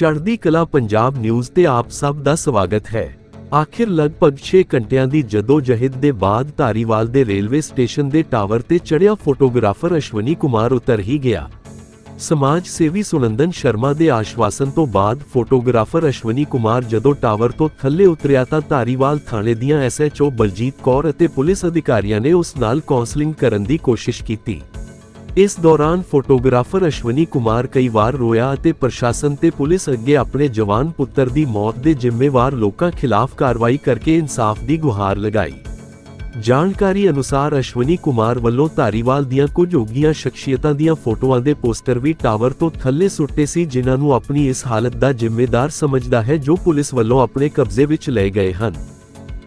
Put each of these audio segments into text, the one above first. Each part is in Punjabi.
ਚੜ੍ਹਦੀ ਕਲਾ ਪੰਜਾਬ ਨਿਊਜ਼ ਤੇ ਆਪ ਸਭ ਦਾ ਸਵਾਗਤ ਹੈ। ਆਖਿਰ ਲਗਭਗ 6 ਘੰਟਿਆਂ ਦੀ ਜਦੋਜਹਿਦ ਦੇ ਬਾਅਦ ਧਾਰੀਵਾਲ ਦੇ ਰੇਲਵੇ ਸਟੇਸ਼ਨ ਦੇ ਟਾਵਰ ਤੇ ਚੜ੍ਹਿਆ ਫੋਟੋਗ੍ਰਾਫਰ ਅਸ਼ਵਨੀ ਕੁਮਾਰ ਉਤਰ ਹੀ ਗਿਆ। ਸਮਾਜ ਸੇਵੀ ਸੁਨੰਦਨ ਸ਼ਰਮਾ ਦੇ ਆਸ਼ਵਾਸਨ ਤੋਂ ਬਾਅਦ ਫੋਟੋਗ੍ਰਾਫਰ ਅਸ਼ਵਨੀ ਕੁਮਾਰ ਜਦੋਂ ਟਾਵਰ ਤੋਂ ਥੱਲੇ ਉਤਰਿਆ ਤਾਂ ਧਾਰੀਵਾਲ ਥਾਣੇ ਦੀਆਂ ਐਸਐਚਓ ਬਲਜੀਤ ਕੌਰ ਅਤੇ ਪੁਲਿਸ ਅਧਿਕਾਰੀਆਂ ਨੇ ਉਸ ਨਾਲ ਕਾਉਂਸਲਿੰਗ ਕਰਨ ਦੀ ਕੋਸ਼ਿਸ਼ ਕੀਤੀ। ਇਸ ਦੌਰਾਨ ਫੋਟੋਗ੍ਰਾਫਰ ਅਸ਼ਵਨੀ ਕੁਮਾਰ ਕਈ ਵਾਰ ਰੋਇਆ ਅਤੇ ਪ੍ਰਸ਼ਾਸਨ ਤੇ ਪੁਲਿਸ ਅੱਗੇ ਆਪਣੇ ਜਵਾਨ ਪੁੱਤਰ ਦੀ ਮੌਤ ਦੇ ਜ਼ਿੰਮੇਵਾਰ ਲੋਕਾਂ ਖਿਲਾਫ ਕਾਰਵਾਈ ਕਰਕੇ ਇਨਸਾਫ ਦੀ ਗੁਹਾਰ ਲਗਾਈ। ਜਾਣਕਾਰੀ ਅਨੁਸਾਰ ਅਸ਼ਵਨੀ ਕੁਮਾਰ ਵੱਲੋਂ ਧਾਰੀਵਾਲ ਦੀਆਂ ਕੁਝ ਉੱਗੀਆਂ ਸ਼ਖਸੀਅਤਾਂ ਦੀਆਂ ਫੋਟੋਆਂ ਦੇ ਪੋਸਟਰ ਵੀ ਟਾਵਰ ਤੋਂ ਥੱਲੇ ਸੁੱਟੇ ਸੀ, ਜਿਨ੍ਹਾਂ ਨੂੰ ਆਪਣੀ ਇਸ ਹਾਲਤ ਦਾ ਜ਼ਿੰਮੇਦਾਰ ਸਮਝਦਾ ਹੈ, ਜੋ ਪੁਲਿਸ ਵੱਲੋਂ ਆਪਣੇ ਕਬਜ਼ੇ ਵਿੱਚ ਲਏ ਗਏ ਹਨ।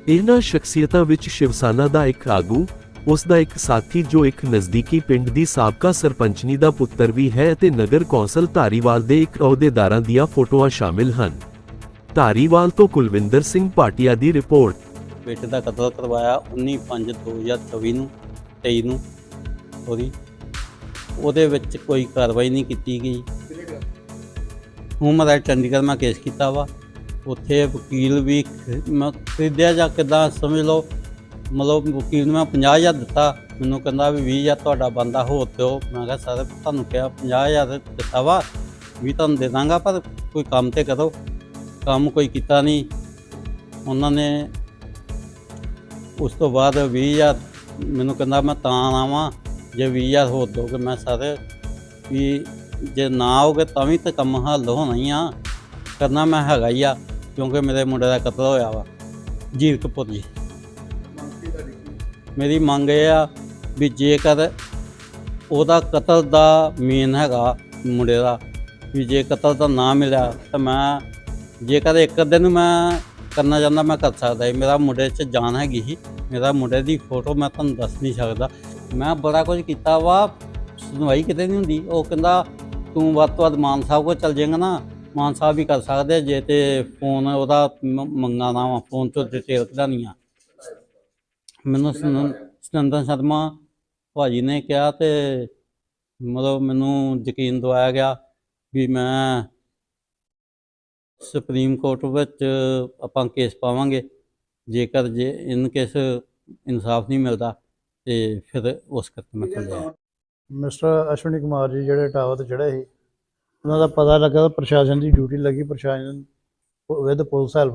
ਇਹਨਾਂ ਸ਼ਖਸੀਅਤਾਂ ਵਿੱਚ ਸ਼ਿਵਸਾਨਾ ਦਾ ਇੱਕ ਆਗੂ ਉਸ ਦਾ ਇੱਕ ਸਾਥੀ ਜੋ ਇੱਕ ਨਜ਼ਦੀਕੀ ਪਿੰਡ ਦੀ ਸਾਬਕਾ ਸਰਪੰਚਨੀ ਦਾ ਪੁੱਤਰ ਵੀ ਹੈ ਅਤੇ ਨਗਰ ਕੌਂਸਲ ਧਾਰੀਵਾਲ ਦੇ ਇੱਕ ਅਹੁਦੇਦਾਰਾਂ ਦੀਆਂ ਫੋਟੋਆਂ ਸ਼ਾਮਿਲ ਹਨ। ਧਾਰੀਵਾਲ ਤੋਂ ਕੁਲਵਿੰਦਰ ਸਿੰਘ ਭਾਟੀਆ ਦੀ ਰਿਪੋਰਟ। ਬੇਟੇ ਦਾ ਕਤਲ ਕਰਵਾਇਆ 19/5/2024 ਨੂੰ 23 ਨੂੰ ਸੋਰੀ ਉਹਦੇ ਵਿੱਚ ਕੋਈ ਕਾਰਵਾਈ ਨਹੀਂ ਕੀਤੀ ਗਈ। ਹੁਣ ਮੈਂ ਚੰਡੀਗੜ੍ਹ ਮੈਂ ਕੇਸ ਕੀਤਾ ਵਾ। ਉੱਥੇ ਵਕੀਲ ਵੀ ਖਰੀਦਿਆ ਜਾਂ ਕਿਦਾਂ ਸਮਝ ਲਓ ਮਤਲਬ ਵਕੀਲ ਨੂੰ ਮੈਂ 50000 ਦਿੱਤਾ, ਮੈਨੂੰ ਕਹਿੰਦਾ ਵੀ 20000 ਤੁਹਾਡਾ ਬੰਦਾ ਹੋਰ ਦਿਓ। ਮੈਂ ਕਿਹਾ, ਸਰ, ਤੁਹਾਨੂੰ ਕਿਹਾ 50000 ਦਿੱਤਾ ਵਾ ਵੀ ਤੁਹਾਨੂੰ ਦੇ ਦਾਂਗਾ, ਪਰ ਕੋਈ ਕੰਮ ਤੇ ਕਰੋ। ਕੰਮ ਕੋਈ ਕੀਤਾ ਨਹੀਂ। ਉਹਨਾਂ ਨੇ ਉਸ ਤੋਂ ਬਾਅਦ 20000 ਮੈਨੂੰ ਕਹਿੰਦਾ, ਮੈਂ ਤਾਂ ਆਵਾਂ, ਜੇ 20000 ਹੋਰ ਦੋਗੇ ਮੈਂ ਸਰ, ਵੀ ਜੇ ਨਾ ਆਓਗੇ ਤਾਂ ਵੀ ਤਾਂ ਕੰਮ ਹੱਲ ਹੋਣਾ ਹੀ ਆ। ਕਰਨਾ ਮੈਂ ਹੈਗਾ ਹੀ ਆ, ਕਿਉਂਕਿ ਮੇਰੇ ਮੁੰਡੇ ਦਾ ਕਤਲ ਹੋਇਆ ਵਾ। ਜੀਰ ਕਪੂਰ ਜੀ। ਮੇਰੀ ਮੰਗ ਇਹ ਆ ਵੀ ਜੇਕਰ ਉਹਦਾ ਕਤਲ ਦਾ ਮੇਨ ਹੈਗਾ ਮੁੰਡੇ ਦਾ, ਵੀ ਜੇ ਕਤਲ ਦਾ ਨਾ ਮਿਲਿਆ ਤਾਂ ਮੈਂ, ਜੇਕਰ ਇੱਕ ਅੱਧੇ ਨੂੰ ਮੈਂ ਕਰਨਾ ਚਾਹੁੰਦਾ ਮੈਂ ਕਰ ਸਕਦਾ ਸੀ ਮੇਰਾ ਮੁੰਡੇ 'ਚ ਜਾਨ ਹੈਗੀ ਸੀ। ਮੇਰਾ ਮੁੰਡੇ ਦੀ ਫੋਟੋ ਮੈਂ ਤੁਹਾਨੂੰ ਦੱਸ ਨਹੀਂ ਸਕਦਾ। ਮੈਂ ਬੜਾ ਕੁਝ ਕੀਤਾ ਵਾ, ਸੁਣਵਾਈ ਕਿਤੇ ਨਹੀਂ ਹੁੰਦੀ। ਉਹ ਕਹਿੰਦਾ, ਤੂੰ ਵੱਧ ਤੋਂ ਵੱਧ ਮਾਨ ਸਾਹਿਬ ਕੋਲ ਚੱਲ ਜਾਏਗਾ ਨਾ, ਮਾਨ ਸਾਹਿਬ ਵੀ ਕਰ ਸਕਦੇ ਜੇ ਤੇ ਫੋਨ ਉਹਦਾ ਮ- ਮੰਗਾਣਾ ਵਾ ਫੋਨ ਤੋਂ ਡਿਟੇਲ ਕਢਾਉਣੀ ਆ। ਮੈਨੂੰ ਸੁਨੰ- ਸੁਨੰਦਨ ਸ਼ਰਮਾ ਭਾਜੀ ਨੇ ਕਿਹਾ ਤੇ ਮਤਲਬ ਮੈਨੂੰ ਯਕੀਨ ਦਵਾਇਆ ਗਿਆ ਵੀ ਮੈਂ ਸੁਪਰੀਮ ਕੋਰਟ ਵਿੱਚ ਆਪਾਂ ਕੇਸ ਪਾਵਾਂਗੇ। ਜੇਕਰ ਜੇ ਇਨ ਕੇਸ ਇਨਸਾਫ ਨਹੀਂ ਮਿਲਦਾ ਤੇ ਫਿਰ ਉਸ ਕਰਕੇ ਮੈਂ ਚੱਲਿਆ ਮਿਸਟਰ ਅਸ਼ਵਨੀ ਕੁਮਾਰ ਜੀ ਜਿਹੜੇ ਟਾਵਰ ਤੇ ਚੜ੍ਹੇ ਸੀ ਉਹਨਾਂ ਦਾ ਪਤਾ ਲੱਗਾ ਪ੍ਰਸ਼ਾਸਨ ਦੀ ਡਿਊਟੀ ਲੱਗੀ ਪ੍ਰਸ਼ਾਸਨ ਵਿਦ ਪੁਲਿਸ ਹੈਲਪ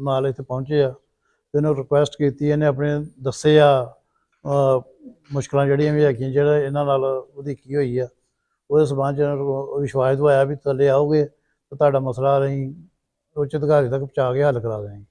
ਨਾਲ ਇੱਥੇ ਪਹੁੰਚੇ ਆ। ਇਹਨੂੰ ਰਿਕੁਐਸਟ ਕੀਤੀ ਇਹਨੇ ਆਪਣੇ ਦੱਸੇ ਆ ਅਹ, ਮੁਸ਼ਕਲਾਂ ਜਿਹੜੀਆਂ ਵੀ ਹੈਗੀਆਂ ਜਿਹੜਾ ਇਹਨਾਂ ਨਾਲ ਉਹਦੀ ਕੀ ਹੋਈ ਆ ਉਹਦੇ ਸਬੰਧ ਚ ਇਹਨਾਂ ਨੂੰ ਵਿਸ਼ਵਾਸ ਦਵਾਇਆ ਵੀ ਥੱਲੇ ਆਓਗੇ ਤਾਂ ਤੁਹਾਡਾ ਮਸਲਾ ਅਸੀਂ ਉੱਚ ਅਧਿਕਾਰੀ ਤੱਕ ਪਹੁੰਚਾ ਕੇ ਹੱਲ ਕਰਾ ਦੇਵਾਂਗੇ